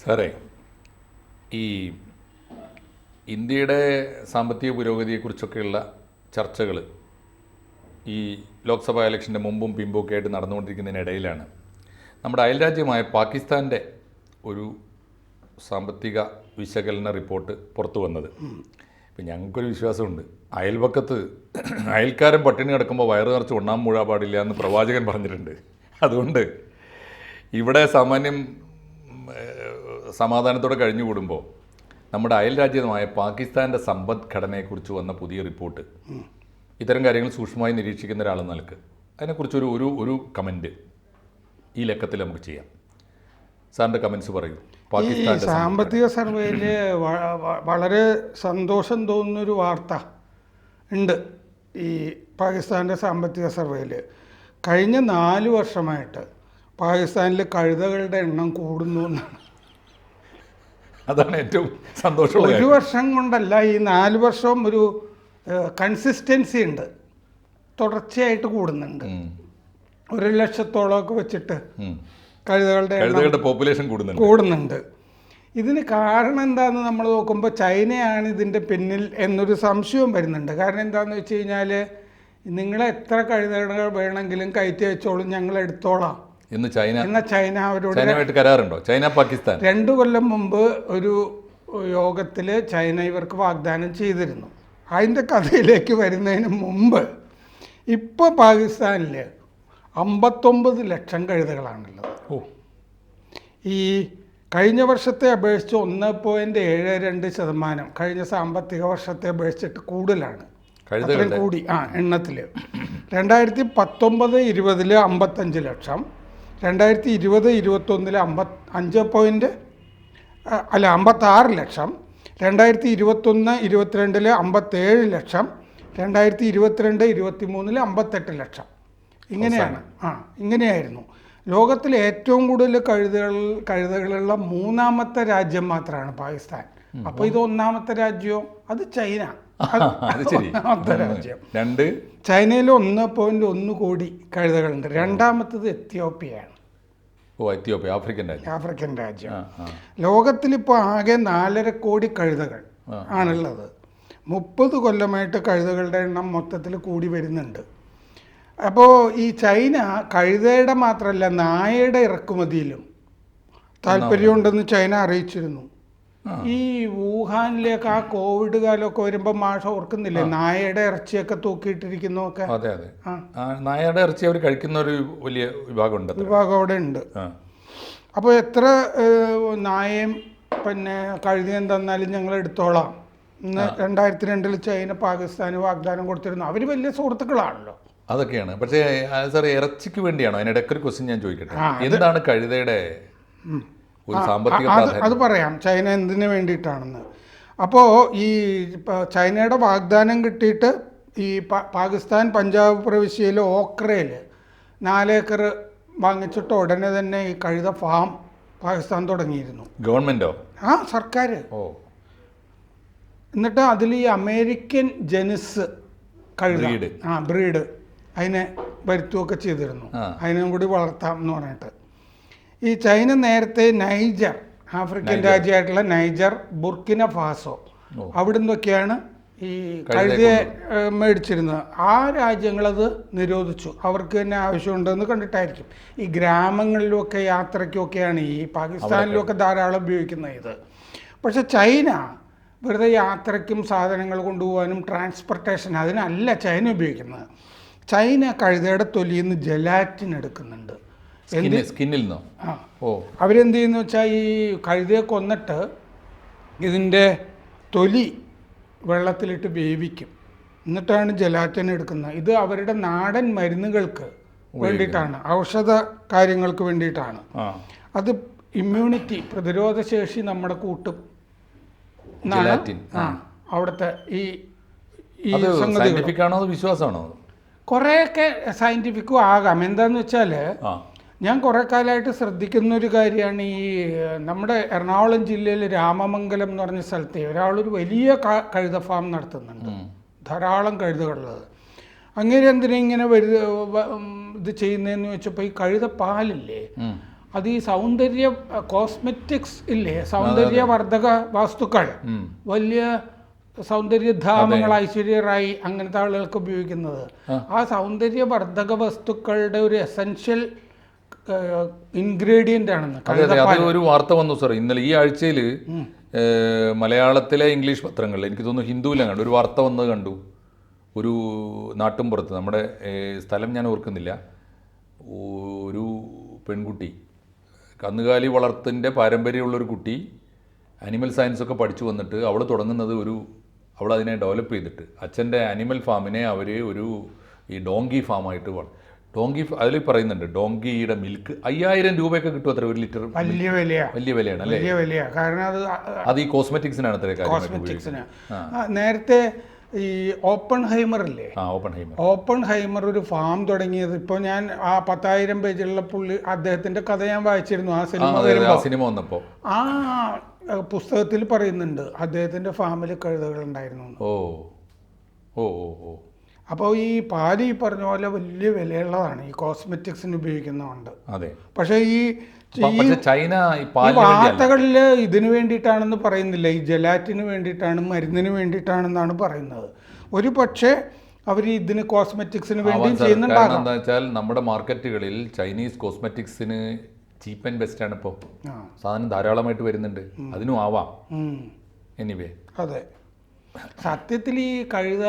സാറേ ഈ ഇന്ത്യയുടെ സാമ്പത്തിക പുരോഗതിയെക്കുറിച്ചൊക്കെയുള്ള ചർച്ചകൾ ഈ ലോക്സഭാ ഇലക്ഷന്റെ മുമ്പും പിമ്പൊക്കെ ആയിട്ട് നടന്നുകൊണ്ടിരിക്കുന്നതിനിടയിലാണ്. നമ്മുടെ അയൽരാജ്യമായ പാകിസ്ഥാന്റെ ഒരു സാമ്പത്തിക വിശകലന റിപ്പോർട്ട് പുറത്തു വന്നത്. ഇപ്പം ഞങ്ങൾക്കൊരു വിശ്വാസമുണ്ട്. അയൽപക്കത്ത് അയൽക്കാരൻ പട്ടിണി കിടക്കുമ്പോൾ വയറ് നിറച്ച് ഉണ്ണാൻ മൂഴാൻ പാടില്ല എന്ന് പ്രവാചകൻ പറഞ്ഞിട്ടുണ്ട്. അതുകൊണ്ട് ഇവിടെ സാമാന്യം സമാധാനത്തോടെ കഴിഞ്ഞുകൂടുമ്പോൾ നമ്മുടെ അയൽ രാജ്യമായ പാകിസ്ഥാന്റെ സമ്പദ്ഘടനയെക്കുറിച്ച് വന്ന പുതിയ റിപ്പോർട്ട്. ഇത്തരം കാര്യങ്ങൾ സൂക്ഷ്മമായി നിരീക്ഷിക്കുന്ന ഒരാളെന്ന നിലയ്ക്ക് അതിനെക്കുറിച്ചൊരു ഒരു ഒരു കമന്റ് ഈ ലക്കത്തിൽ നമുക്ക് ചെയ്യാം. സാറിന്റെ കമൻസ് പറയൂ. പാകിസ്ഥാൻ സാമ്പത്തിക സർവേയിൽ വളരെ സന്തോഷം തോന്നുന്നൊരു വാർത്ത ഉണ്ട് ഈ പാകിസ്ഥാന്റെ സാമ്പത്തിക സർവേയിൽ കഴിഞ്ഞ നാല് വർഷമായിട്ട് പാകിസ്ഥാനിൽ കഴുതകളുടെ എണ്ണം കൂടുന്നു എന്നാണ്. അതാണ് ഏറ്റവും സന്തോഷമുള്ള ഒരു വർഷം കൊണ്ടല്ല ഈ നാല് വർഷവും ഒരു കൺസിസ്റ്റൻസി ഉണ്ട്. തുടർച്ചയായിട്ട് കൂടുന്നുണ്ട്. ഒരു ലക്ഷത്തോളമൊക്കെ വെച്ചിട്ട്. കഴുതകളുടെ കഴുതകളുടെ പോപ്പുലേഷൻ കൂടുന്നുണ്ട്. കൂടുന്നുണ്ട്. ഇതിന് കാരണം എന്താണെന്ന് നമ്മൾ നോക്കുമ്പോൾ ചൈനയാണ് ഇതിന്റെ പിന്നിൽ എന്നൊരു സംശയവും വരുന്നുണ്ട്. കാരണം എന്താണെന്ന് വെച്ച് കഴിഞ്ഞാൽ നിങ്ങൾ എത്ര കഴുതകൾ വേണമെങ്കിലും കയറ്റി വെച്ചോളും ഞങ്ങൾ എടുത്തോളാം ഇന്ന് ചൈന ഇന്ന് ചൈന അവരോട് ചൈനയുമായിട്ട് കരാറുണ്ടോ? ചൈന പാകിസ്ഥാൻ. രണ്ടു കൊല്ലം മുമ്പ് ഒരു യോഗത്തിൽ ചൈന ഇവർക്ക് വാഗ്ദാനം ചെയ്തിരുന്നു. അതിന്റെ കഥയിലേക്ക് വരുന്നതിന് മുമ്പ് ഇപ്പോൾ പാകിസ്ഥാനിൽ അമ്പത്തൊമ്പത് ലക്ഷം കഴുതകളാണുള്ളത്. ഓ. ഈ കഴിഞ്ഞ വർഷത്തെ അപേക്ഷിച്ച് ഒന്ന് പോയിന്റ് ഏഴ് രണ്ട് ശതമാനം കഴിഞ്ഞ സാമ്പത്തിക വർഷത്തെ അപേക്ഷിച്ചിട്ട് കൂടുതലാണ്. അത്രയും കൂടി. ആ എണ്ണത്തിൽ രണ്ടായിരത്തി പത്തൊമ്പത് ഇരുപതിൽ അമ്പത്തഞ്ച് ലക്ഷം രണ്ടായിരത്തി ഇരുപത് ഇരുപത്തൊന്നിൽ അമ്പത് അഞ്ച് പോയിന്റ് അല്ല അമ്പത്താറ് ലക്ഷം. രണ്ടായിരത്തി ഇരുപത്തൊന്ന് ഇരുപത്തിരണ്ടിൽ അമ്പത്തേഴ് ലക്ഷം. രണ്ടായിരത്തി ഇരുപത്തിരണ്ട് ഇരുപത്തി മൂന്നിൽ അമ്പത്തെട്ട് ലക്ഷം. ഇങ്ങനെയാണ്. ആ ഇങ്ങനെയായിരുന്നു. ലോകത്തിൽ ഏറ്റവും കൂടുതൽ കഴുതകൾ കഴുതകളുള്ള മൂന്നാമത്തെ രാജ്യം മാത്രമാണ് പാകിസ്ഥാൻ. അപ്പോൾ ഇത് ഒന്നാമത്തെ രാജ്യമോ? അത് ചൈന. രണ്ട്? ചൈനയിൽ ഒന്ന് പോയിന്റ് ഒന്ന് കോടി കഴുതകളുണ്ട്. രണ്ടാമത്തത് എത്യോപ്യയാണ്. ഓ എത്യോപ്യ ആഫ്രിക്കൻ രാജ്യം. ആഫ്രിക്കൻ രാജ്യം. ലോകത്തിലിപ്പോൾ ആകെ നാലര കോടി കഴുതകൾ ആണുള്ളത്. മുപ്പത് കൊല്ലമായിട്ട് കഴുതകളുടെ എണ്ണം മൊത്തത്തിൽ കൂടി വരുന്നുണ്ട്. അപ്പോൾ ഈ ചൈന കഴുതയുടെ മാത്രമല്ല നായയുടെ ഇറക്കുമതിയിലും താല്പര്യമുണ്ടെന്ന് ചൈന അറിയിച്ചിരുന്നു. ഈ വുഹാനിലേക്ക് ആ കോവിഡ് കാലമൊക്കെ വരുമ്പോൾ മാഷ ഓർക്കുന്നില്ലേ? നായയുടെ ഇറച്ചിയൊക്കെ തൂക്കിയിട്ടിരിക്കുന്നതൊക്കെ? അതെ അതെ. നായയുടെ ഇറച്ചി അവർ കഴിക്കുന്ന ഒരു വലിയ വിഭാഗം ഉണ്ട് വിഭാഗം അവിടെ ഉണ്ട്. അപ്പോൾ എത്ര നായയും പിന്നെ കഴുതിയും തന്നാലും ഞങ്ങൾ എടുത്തോളാം. ഇന്ന് രണ്ടായിരത്തി രണ്ടിൽ ചൈന പാകിസ്ഥാന് വാഗ്ദാനം കൊടുത്തിരുന്നു. അവർ വലിയ സുഹൃത്തുക്കളാണല്ലോ. അതൊക്കെയാണ്. പക്ഷേ സാർ ഇറച്ചിക്ക് വേണ്ടിയാണോ? അതിനിടയ്ക്ക് ഒരു ക്വസ്റ്റ്യൻ ഞാൻ ചോദിക്കട്ടെ. എന്താണ് കഴുതയുടെ ഒരു സാമ്പത്തിക അത് പറയാം. ചൈന എന്തിനു വേണ്ടിയിട്ടാണെന്ന്. അപ്പോൾ ഈ ചൈനയുടെ വാഗ്ദാനം കിട്ടിയിട്ട് ഈ പാകിസ്ഥാൻ പഞ്ചാബ് പ്രവിശ്യയിലെ ഓക്രയിൽ നാലേക്കർ വാങ്ങിച്ചിട്ട് ഉടനെ തന്നെ ഈ കഴുത ഫാം പാകിസ്ഥാൻ തുടങ്ങിയിരുന്നു. ഗവൺമെന്റോ? ആ സർക്കാർ ഓ. എന്നിട്ട് അതിൽ ഈ അമേരിക്കൻ ജനുസ് കഴുത ആ ബ്രീഡ് അതിനെ വരുത്തുകയൊക്കെ ചെയ്തിരുന്നു. അതിനും കൂടി വളർത്താം എന്ന് പറഞ്ഞിട്ട്. ഈ ചൈന നേരത്തെ നൈജർ ആഫ്രിക്കൻ രാജ്യമായിട്ടുള്ള നൈജർ ബുർക്കിന ഫാസോ അവിടുന്നൊക്കെയാണ് അവിടെ നിന്നൊക്കെയാണ് ഈ കഴുതയെ മേടിച്ചിരുന്നത്. ആ രാജ്യങ്ങളത് നിരോധിച്ചു. അവർക്ക് തന്നെ ആവശ്യമുണ്ടെന്ന് കണ്ടിട്ടായിരിക്കും. ഈ ഗ്രാമങ്ങളിലുമൊക്കെ യാത്രയ്ക്കൊക്കെയാണ് ഈ പാകിസ്ഥാനിലൊക്കെ ധാരാളം ഉപയോഗിക്കുന്നത് ഇത്. പക്ഷെ ചൈന വെറുതെ യാത്രയ്ക്കും സാധനങ്ങൾ കൊണ്ടുപോകാനും ട്രാൻസ്പോർട്ടേഷൻ അതിനല്ല ചൈന ഉപയോഗിക്കുന്നത്. ചൈന കഴുതയുടെ തൊലിയിൽ നിന്ന് ജലാറ്റിൻ എടുക്കുന്നുണ്ട്. സ്കിന്നിൽ നിന്നോ ആ. ഓ. അവരെന്ത് ചെയ്യുന്നു വെച്ചാൽ ഈ കഴുതയെ കൊന്നിട്ട് ഇതിന്റെ തൊലി വെള്ളത്തിലിട്ട് വേവിക്കും. എന്നിട്ടാണ് ജലാറ്റിൻ എടുക്കുന്നത്. ഇത് അവരുടെ നാടൻ മരുന്നുകൾക്ക് വേണ്ടിയിട്ടാണ്. ഔഷധ കാര്യങ്ങൾക്ക് വേണ്ടിയിട്ടാണ്. അത് ഇമ്മ്യൂണിറ്റി പ്രതിരോധ ശേഷി നമ്മുടെ കൂട്ടും അവിടുത്തെ ഈ സയന്റിഫിക് ആണോ വിശ്വാസമാണോ? കുറേയൊക്കെ സയന്റിഫിക്കും ആകാം. എന്താന്ന് വെച്ചാൽ ഞാൻ കുറേ കാലമായിട്ട് ശ്രദ്ധിക്കുന്ന ഒരു കാര്യമാണ് ഈ നമ്മുടെ എറണാകുളം ജില്ലയിൽ രാമമംഗലം എന്ന് പറഞ്ഞ സ്ഥലത്തെ ഒരാളൊരു വലിയ കഴുത ഫാം നടത്തുന്നുണ്ട്. ധാരാളം കഴുതകളുള്ളത്. അങ്ങനെ എന്തിനാ ഇങ്ങനെ വരു ഇത് ചെയ്യുന്നതെന്ന് വെച്ചപ്പോൾ ഈ കഴുത പാലില്ലേ. അത് ഈ സൗന്ദര്യ കോസ്മെറ്റിക്സ് ഇല്ലേ? സൗന്ദര്യവർദ്ധക വസ്തുക്കൾ. വലിയ സൗന്ദര്യധാമങ്ങൾ ഐശ്വര്യ റായി അങ്ങനത്തെ ആളുകൾക്ക് ഉപയോഗിക്കുന്നത്. ആ. സൗന്ദര്യവർദ്ധക വസ്തുക്കളുടെ ഒരു എസെൻഷ്യൽ ഇൻഗ്രീഡിയന്റ് ആണെന്ന്. അതെ അതെ അത് ഒരു വാർത്ത വന്നു സാർ ഇന്നലെ ഈ ആഴ്ചയിൽ മലയാളത്തിലെ ഇംഗ്ലീഷ് പത്രങ്ങളിൽ എനിക്ക് തോന്നുന്നു ഹിന്ദുവിലും കണ്ടു ഒരു വാർത്ത വന്നത് കണ്ടു. ഒരു നാട്ടുംപുറത്ത് നമ്മുടെ സ്ഥലം ഞാൻ ഓർക്കുന്നില്ല. ഒരു പെൺകുട്ടി കന്നുകാലി വളർത്തിന്റെ പാരമ്പര്യമുള്ളൊരു കുട്ടി അനിമൽ സയൻസ് ഒക്കെ പഠിച്ചു വന്നിട്ട് അവൾ തുടങ്ങുന്നത് ഒരു അവൾ അതിനെ ഡെവലപ്പ് ചെയ്തിട്ട് അച്ഛന്റെ അനിമൽ ഫാമിനെ അവർ ഒരു ഈ ഡോങ്കി ഫാമായിട്ട് വള- ഡോങ്കി അതിൽ പറയുന്നുണ്ട് ഡോങ്കിയുടെ മിൽക്ക് അയ്യായിരം രൂപയൊക്കെ കിട്ടും അത്ര ഒരു ലിറ്റർ വലിയ വിലയാ. വലിയ വിലയാണ് അല്ലേ? വലിയ വിലയാണ് കാരണം അത് അത് ഈ കോസ്മെറ്റിക്സിനാണ് അത്ര കോസ്മെറ്റിക്സിന്. നേരത്തെ ഈ ഓപ്പൺ ഹൈമർ ഇല്ലേ ഓപ്പൺ ഹൈമർ ഒരു ഫാം തുടങ്ങിയത്. ഇപ്പോൾ ഞാൻ ആ പത്തായിരം പേജുള്ള പുള്ളി അദ്ദേഹത്തിന്റെ കഥ ഞാൻ വായിച്ചിരുന്നു ആ സിനിമ സിനിമ വന്നപ്പോൾ ആ പുസ്തകത്തിൽ പറയുന്നുണ്ട് അദ്ദേഹത്തിന്റെ ഫാമിൽ കഴുതകൾ ഉണ്ടായിരുന്നു ഓ ഓ ഓ. അപ്പോൾ ഈ പാൽ ഈ പറഞ്ഞ പോലെ വലിയ വിലയുള്ളതാണ്. ഈ കോസ്മെറ്റിക്സിന് ഉപയോഗിക്കുന്നതുകൊണ്ട്. അതെ. പക്ഷേ ഈ ചൈന വാർത്തകളിൽ ഇതിന് വേണ്ടിയിട്ടാണെന്ന് പറയുന്നില്ല. ഈ ജലാറ്റിന് വേണ്ടിയിട്ടാണ് മരുന്നിന് വേണ്ടിയിട്ടാണെന്നാണ് പറയുന്നത്. ഒരു പക്ഷേ അവർ ഇതിന് കോസ്മെറ്റിക്സിന് വേണ്ടി ചെയ്യുന്നുണ്ടാകും. എന്താ വെച്ചാൽ നമ്മുടെ മാർക്കറ്റുകളിൽ ചൈനീസ് കോസ്മെറ്റിക്സിന് ചീപ്പ് ആൻഡ് ബെസ്റ്റ് ആണ് ഇപ്പോൾ സാധനം ധാരാളമായിട്ട് വരുന്നുണ്ട്. അതിനും ആവാം. എനിവേ അതെ. സത്യത്തിൽ ഈ കഴുത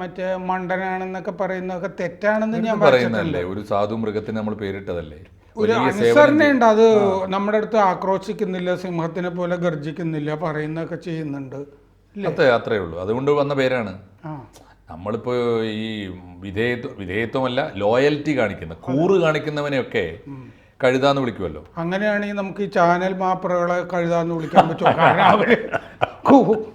മറ്റേ മണ്ടനാണെന്നൊക്കെ പറയുന്നതൊക്കെ തെറ്റാണെന്ന് ഞാൻ പറയുന്നതല്ലേ? ഒരു സാധു മൃഗത്തിന് നമ്മൾ പേരിട്ടതല്ലേ? ഒരു അനുസരണയുണ്ട് അത് നമ്മുടെ അടുത്ത് ആക്രോശിക്കുന്നില്ല സിംഹത്തിനെ പോലെ ഗർജിക്കുന്നില്ല പറയുന്നൊക്കെ ചെയ്യുന്നുണ്ട്. അത്രേ അത്രേ ഉള്ളൂ. അതുകൊണ്ട് വന്ന പേരാണ്. നമ്മളിപ്പോ നമ്മളിപ്പോൾ ഈ വിധേയത്വ വിധേയത്വമല്ല ലോയൽറ്റി കാണിക്കുന്ന കൂറ് കാണിക്കുന്നവനെയൊക്കെ കഴുതാന്ന് വിളിക്കുമല്ലോ അങ്ങനെയാണെങ്കിൽ നമുക്ക് ഈ ചാനൽ മാപ്പറകളെ കഴുതാന്ന് വിളിക്കാൻ പറ്റുമോ? കാരണം അവർ കൂ-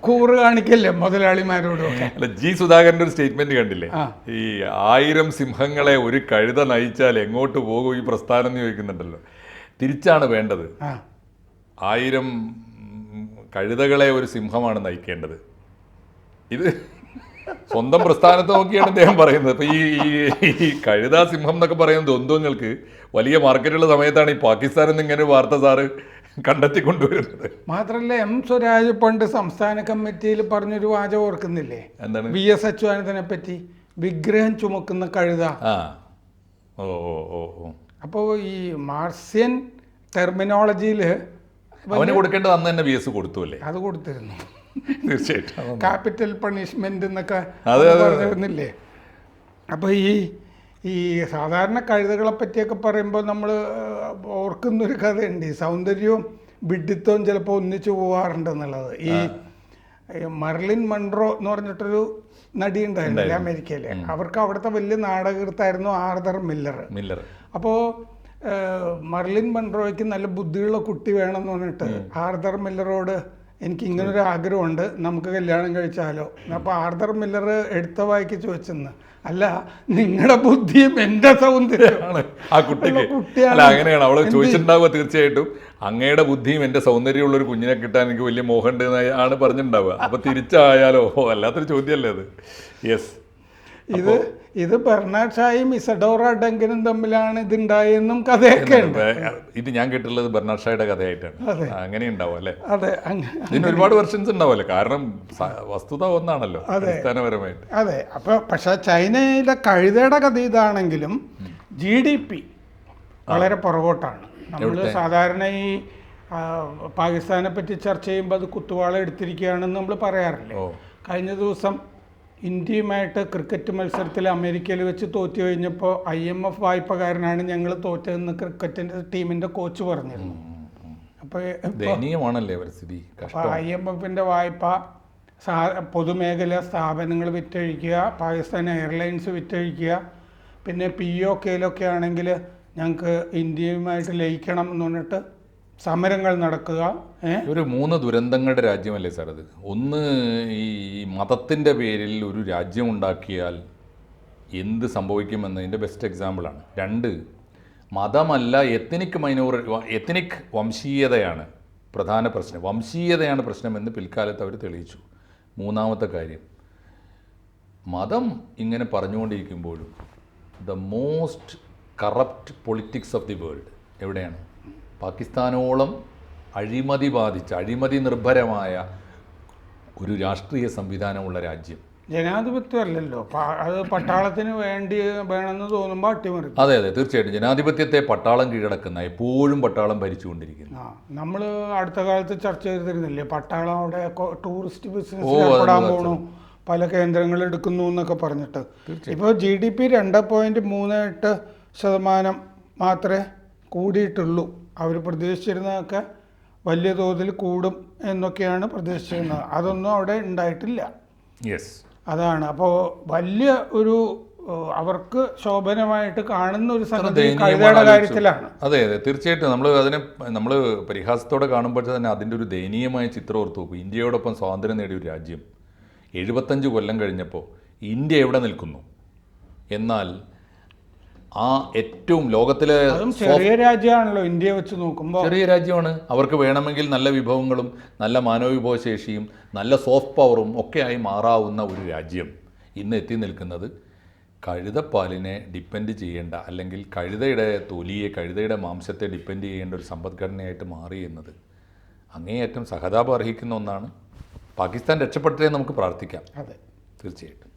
കൂറ് കാണിക്കല്ലേ മുതലാളിമാരോടും ഒക്കെ? അല്ല ജി സുധാകരന്റെ ഒരു സ്റ്റേറ്റ്മെന്റ് കണ്ടില്ലേ? ഈ ആയിരം സിംഹങ്ങളെ ഒരു കഴുത നയിച്ചാൽ എങ്ങോട്ട് പോകും ഈ പ്രസ്ഥാനം എന്ന് ചോദിക്കുന്നുണ്ടല്ലോ. തിരിച്ചാണ് വേണ്ടത്. ആയിരം കഴുതകളെ ഒരു സിംഹമാണ് നയിക്കേണ്ടത്. ഇത് സ്വന്തം പ്രസ്ഥാനത്ത് നോക്കിയാണ് അദ്ദേഹം പറയുന്നത്. അപ്പൊ ഈ ഈ- കഴുത സിംഹം എന്നൊക്കെ പറയുന്ന ദ്വന്ദ്വങ്ങൾക്ക് വലിയ മാർക്കറ്റുള്ള സമയത്താണ് ഈ പാകിസ്ഥാനിൽ നിന്ന് ഇങ്ങനെ വാർത്ത സാറ് കണ്ടെത്തി കൊണ്ടുവരുന്നത്. മാത്രല്ല എം സ്വരാജ് പണ്ട് സംസ്ഥാന കമ്മിറ്റിയിൽ പറഞ്ഞൊരു വാച ഓർക്കുന്നില്ലേ? എന്താണ്? വി എസ് അച്യുതാനന്ദനെ പറ്റി വിഗ്രഹം ചുമക്കുന്ന കഴുത. ആ. ഓ ഓ ഓ ഓ. അപ്പോൾ ഈ മാർസ്യൻ ടെർമിനോളജിയിൽ അവന് കൊടുക്കേണ്ടത് അന്ന് തന്നെ വി എസ് കൊടുത്തു അല്ലേ അത് കൊടുത്തിരുന്നു. തീർച്ചയായിട്ടും ക്യാപിറ്റൽ പണിഷ്മെന്റ് എന്നൊക്കെ പറഞ്ഞിരുന്നില്ലേ? അപ്പോൾ ഈ ഈ സാധാരണ കഴുതകളെ പറ്റിയൊക്കെ പറയുമ്പോൾ നമ്മൾ ഓർക്കുന്നൊരു കഥയുണ്ട്. ഈ സൗന്ദര്യവും വിഡിത്തവും ചിലപ്പോൾ ഒന്നിച്ചു പോവാറുണ്ട് എന്നുള്ളത് ഈ ഈ മർലിൻ മൺട്രോ എന്ന് പറഞ്ഞിട്ടൊരു നടി ഉണ്ടായിരുന്നില്ല അമേരിക്കയിലെ. അവർക്ക് അവിടുത്തെ വലിയ നാടകൃത്തായിരുന്നു ആർദർ മില്ലർ. മില്ലർ. അപ്പോൾ മർലിൻ മൺട്രോയ്ക്ക് നല്ല ബുദ്ധിയുള്ള കുട്ടി വേണമെന്ന് പറഞ്ഞിട്ട് ആർദർ മില്ലറോട് എനിക്ക് ഇങ്ങനൊരു ആഗ്രഹമുണ്ട്. നമുക്ക് കല്യാണം കഴിച്ചാലോ. അപ്പോൾ ആർദർ മില്ലർ എടുത്ത വായിക്ക് ചോദിച്ചെന്ന്. അല്ല നിങ്ങളുടെ ബുദ്ധിയും എന്റെ സൗന്ദര്യമാണ് ആ കുട്ടിക്ക്. അല്ല അങ്ങനെയാണ്. അവൾ ചോദിച്ചിട്ടുണ്ടാവുക തീർച്ചയായിട്ടും. അങ്ങയുടെ ബുദ്ധിയും എന്റെ സൗന്ദര്യമുള്ള ഒരു കുഞ്ഞിനെ കിട്ടാൻ എനിക്ക് വലിയ മോഹമുണ്ട് ഉണ്ട് ആണ് പറഞ്ഞിട്ടുണ്ടാവുക. അപ്പൊ തിരിച്ചായാലോ? അല്ലാത്തൊരു വല്ലാത്തൊരു ചോദ്യമല്ലേ അത്? യെസ് ഇത് ഇത് ബെർണാഡ് ഷായും ഇസഡോറ ഡെങ്കിനും തമ്മിലാണ് ഇതുണ്ടായെന്നും കഥയൊക്കെ ഉണ്ട്. ഇത് ഞാൻ കേട്ടിട്ടുള്ളത് ബെർണാഡ് ഷായുടെ കഥയായിട്ടാണ്. അങ്ങനെ ഉണ്ടാവും അല്ലേ അതെ ഇതിന് ഒരുപാട് വെർഷൻസ് ഉണ്ടാവുമല്ലോ? കാരണം വസ്തുത ഒന്നാണല്ലോ അടിസ്ഥാനപരമായിട്ട്. അതെ അപ്പൊ പക്ഷെ ചൈനയിലെ കഴുതയുടെ കഥ ഇതാണെങ്കിലും ജി ഡി പി വളരെ പുറകോട്ടാണ്. നമ്മൾ സാധാരണ ഈ പാകിസ്ഥാനെ പറ്റി ചർച്ച ചെയ്യുമ്പോൾ അത് കുത്തുവാള എടുത്തിരിക്കുകയാണെന്ന് നമ്മൾ പറയാറില്ലേ? കഴിഞ്ഞ ദിവസം ഇന്ത്യയുമായിട്ട് ക്രിക്കറ്റ് മത്സരത്തിൽ അമേരിക്കയിൽ വെച്ച് തോറ്റു കഴിഞ്ഞപ്പോൾ ഐ എം എഫ് വായ്പകാരനാണ് ഞങ്ങൾ തോറ്റതെന്ന് ക്രിക്കറ്റിന്റെ ടീമിന്റെ കോച്ച് പറഞ്ഞിരുന്നു. അപ്പോൾ ദയനീയമാണല്ലേ പരിസ്ഥിതി കഷ്ടം ഐ എം എഫിന്റെ വായ്പ സാ പൊതുമേഖലാ സ്ഥാപനങ്ങൾ വിറ്റഴിക്കുക പാകിസ്ഥാൻ എയർലൈൻസ് വിറ്റഴിക്കുക പിന്നെ പി ഒ കെയിലൊക്കെ ആണെങ്കിൽ ഞങ്ങൾക്ക് ഇന്ത്യയുമായിട്ട് ലയിക്കണം എന്ന് പറഞ്ഞിട്ട് സമരങ്ങൾ നടക്കുക ഒരു മൂന്ന് ദുരന്തങ്ങളുടെ രാജ്യമല്ലേ സാർ അത്? ഒന്ന് ഈ മതത്തിന്റെ പേരിൽ ഒരു രാജ്യം ഉണ്ടാക്കിയാൽ എന്ത് സംഭവിക്കുമെന്നതിന്റെ ബെസ്റ്റ് എക്സാമ്പിളാണ് രണ്ട് മതമല്ല എത്നിക് മൈനോറി എത്നിക് വംശീയതയാണ് പ്രധാന പ്രശ്നം. വംശീയതയാണ് പ്രശ്നമെന്ന് പിൽക്കാലത്ത് അവർ തെളിയിച്ചു. മൂന്നാമത്തെ കാര്യം മതം ഇങ്ങനെ പറഞ്ഞുകൊണ്ടിരിക്കുമ്പോഴും the most corrupt politics of the world എവിടെയാണ്? പാകിസ്ഥാനോളം അഴിമതി ബാധിച്ച അഴിമതി നിർഭരമായ ഒരു രാഷ്ട്രീയ സംവിധാനമുള്ള രാജ്യം. ജനാധിപത്യമല്ലോ അത് പട്ടാളത്തിന് വേണ്ടി വേണമെന്ന് തോന്നുമ്പോൾ അട്ടിമറി. അതെ അതെ തീർച്ചയായിട്ടും. ജനാധിപത്യത്തെ പട്ടാളം കീഴടക്കുന്ന എപ്പോഴും പട്ടാളം ഭരിച്ചുകൊണ്ടിരിക്കുന്നു. ആ നമ്മൾ അടുത്ത കാലത്ത് ചർച്ച ചെയ്തിരുന്നില്ലേ? പട്ടാളം അവിടെ ടൂറിസ്റ്റ് ബിസിനസ് ഏർപ്പെടാൻ പോകണു പല കേന്ദ്രങ്ങൾ എടുക്കുന്നു എന്നൊക്കെ പറഞ്ഞിട്ട്. ഇപ്പോൾ ജി ഡി പി രണ്ട് പോയിന്റ് മൂന്ന് എട്ട് ശതമാനം മാത്രമേ കൂടിയിട്ടുള്ളൂ. അവർ പ്രതീക്ഷിച്ചിരുന്നതൊക്കെ വലിയ തോതിൽ കൂടും എന്നൊക്കെയാണ് പ്രതീക്ഷിച്ചിരുന്നത്. അതൊന്നും അവിടെ ഉണ്ടായിട്ടില്ല. യെസ് അതാണ്. അപ്പോൾ വലിയ ഒരു അവർക്ക് ശോഭനമായിട്ട് കാണുന്ന ഒരു സംഗതി കാര്യത്തിലാണ്. അതെ അതെ. തീർച്ചയായിട്ടും നമ്മൾ അതിനെ നമ്മൾ പരിഹാസത്തോടെ കാണുമ്പോൾ തന്നെ അതിന്റെ ഒരു ദയനീയമായ ചിത്രം ഓർത്ത് നോക്കും. ഇന്ത്യയോടൊപ്പം സ്വാതന്ത്ര്യം നേടിയ ഒരു രാജ്യം. എഴുപത്തഞ്ച് കൊല്ലം കഴിഞ്ഞപ്പോൾ ഇന്ത്യ എവിടെ നിൽക്കുന്നു? എന്നാൽ ആ ഏറ്റവും ലോകത്തിലെ ചെറിയ രാജ്യമാണല്ലോ ഇന്ത്യയെ വെച്ച് നോക്കുമ്പോൾ ചെറിയ രാജ്യമാണ്. അവർക്ക് വേണമെങ്കിൽ നല്ല വിഭവങ്ങളും നല്ല മാനവവിഭവശേഷിയും നല്ല സോഫ്റ്റ് പവറും ഒക്കെ ആയി മാറാവുന്ന ഒരു രാജ്യം ഇന്ന് എത്തി നിൽക്കുന്നത്. കഴുതപ്പാലിനെ ഡിപ്പെൻഡ് ചെയ്യേണ്ട അല്ലെങ്കിൽ കഴുതയുടെ തൊലിയെ കഴുതയുടെ മാംസത്തെ ഡിപ്പെൻഡ് ചെയ്യേണ്ട ഒരു സമ്പദ്ഘടനയായിട്ട് മാറി എന്നത് അങ്ങേയറ്റം സഹതാപം അർഹിക്കുന്ന ഒന്നാണ്. പാകിസ്ഥാൻ രക്ഷപ്പെട്ടേ നമുക്ക് പ്രാർത്ഥിക്കാം. അതെ. തീർച്ചയായിട്ടും.